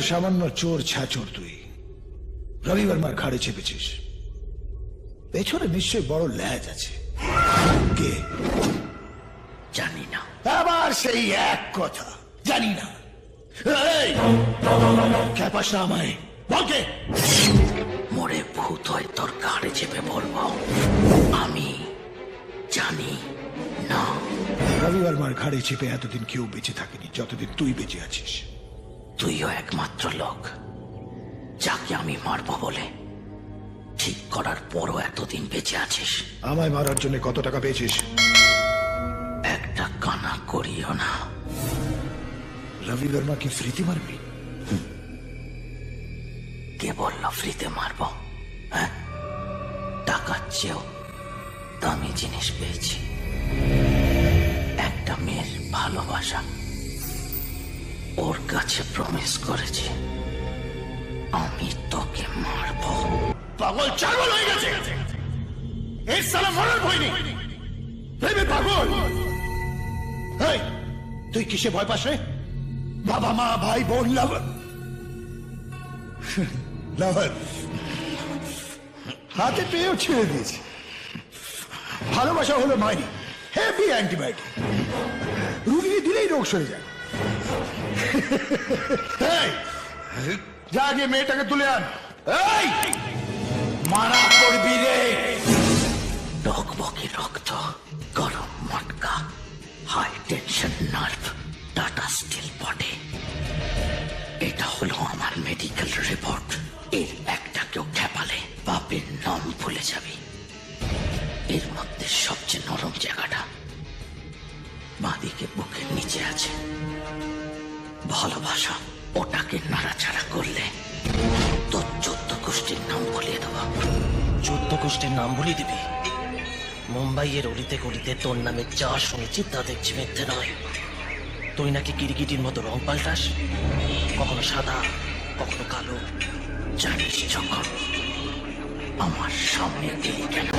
সামান্য চোর ছাচোর তুই। রবিবার মার ঘাড়ে চেপেছিস। পেছনে নিশ্চয় বড় ল্যাজ আছে। কে? জানি না। আবার সেই এক কথা। জানি না। এই, খ্যাপাস না আমায়। বলকে মরে ভূত হয় তোর ঘাড়ে চেপে বলব। আমি জানি না। রবিবার মার ঘাড়ে চেপে এতদিন কেউ বেঁচে থাকেনি যতদিন তুই বেঁচে আছিস। তুইও একমাত্র লোক যাকে আমি মারবো বলে। ঠিক করার পরও এতদিন বেঁচে আছিস। আমায় মারার জন্য কত টাকা পেয়েছিস? একটা কানা করিও না। রবি বর্মা কি ফ্রিতে মারবি? কে বলল ফ্রিতে মারবো? হ্যাঁ? টাকার চেয়েও দামি জিনিস পেয়েছি। একটা মেয়ের ভালোবাসা। ওর কাছে প্রমিস করেছি। আমি তোকে মারবো। পাগল চাগল হয়ে গেছে। এর সালা মরার ভয় নেই। ভেবে পাগল। এই, তুই কিসে ভয় পাস রে? বাবা মা ভাই বোন লাভার লাভার হাতে পেয়েও ছেড়ে দিয়েছি। ভালোবাসা হলো মাইনি। হেভি অ্যান্টিবায়োটিক রুগী দিলেই রোগ সরে যায়। এই, যা গিয়ে মেয়েটাকে তুলে আন। এই, মারা করবি রে। টকবকে রক্ত, গরম মটকা high tension nerve Tata steel body এটা হলো আমার মেডিকেল রিপোর্ট এর একটা কেউ খেপালে বাপের নাম ভুলে যাবি। এর মধ্যে সবচেয়ে নরম জায়গাটা বাঁদিকে বুকের নিচে আছে। ভালোবাসা, ওটাকে নাড়াচাড়া করলে তোর চোদ্দ গোষ্ঠীর নাম বলিয়ে দেবো। চোদ্দ গোষ্ঠীর নাম বলিয়ে দিবি? মুম্বাইয়ের অলিতে গলিতে তোর নামে যা শুনেছি তা দেখছি মিথ্যে নয়। তুই নাকি কিরকিটির মতো রং পাল্টাস? কখনো সাদা, কখনো কালো। জানিস যখন আমার সামনে এলি কেন?